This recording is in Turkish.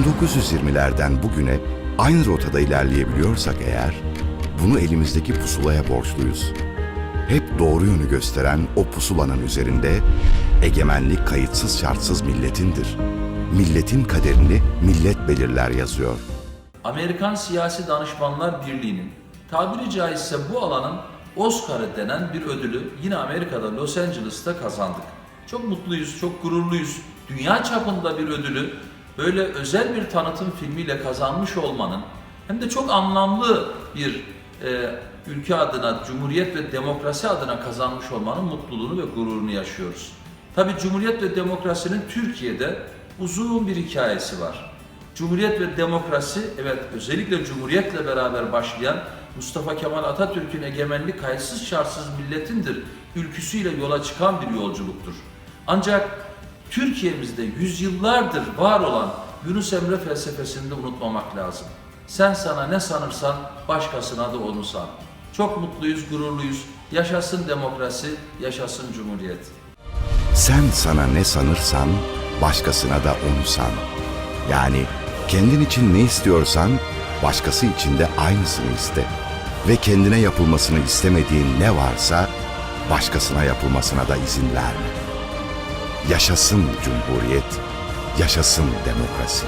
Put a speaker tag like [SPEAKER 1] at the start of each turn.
[SPEAKER 1] 1920'lerden bugüne aynı rotada ilerleyebiliyorsak eğer, bunu elimizdeki pusulaya borçluyuz. Hep doğru yönü gösteren o pusulanın üzerinde egemenlik kayıtsız şartsız milletindir. Milletin kaderini millet belirler yazıyor.
[SPEAKER 2] Amerikan Siyasi Danışmanlar Birliği'nin tabiri caizse bu alanın Oscar'ı denen bir ödülü yine Amerika'da Los Angeles'ta kazandık. Çok mutluyuz, çok gururluyuz. Dünya çapında bir ödülü böyle özel bir tanıtım filmiyle kazanmış olmanın hem de çok anlamlı bir e, ülke adına, cumhuriyet ve demokrasi adına kazanmış olmanın mutluluğunu ve gururunu yaşıyoruz. Tabii Cumhuriyet ve demokrasinin Türkiye'de uzun bir hikayesi var. Cumhuriyet ve demokrasi, evet özellikle Cumhuriyet'le beraber başlayan Mustafa Kemal Atatürk'ün egemenlik kayıtsız şartsız milletindir ülküsüyle yola çıkan bir yolculuktur. Ancak Türkiye'mizde yüzyıllardır var olan Yunus Emre felsefesini de unutmamak lazım. Sen sana ne sanırsan başkasına da onu san. Çok mutluyuz, gururluyuz. Yaşasın demokrasi, yaşasın Cumhuriyet.
[SPEAKER 1] Sen sana ne sanırsan başkasına da onu san. Yani kendin için ne istiyorsan başkası için de aynısını iste. Ve kendine yapılmasını istemediğin ne varsa başkasına yapılmasına da izin verme. Yaşasın Cumhuriyet, yaşasın demokrasi.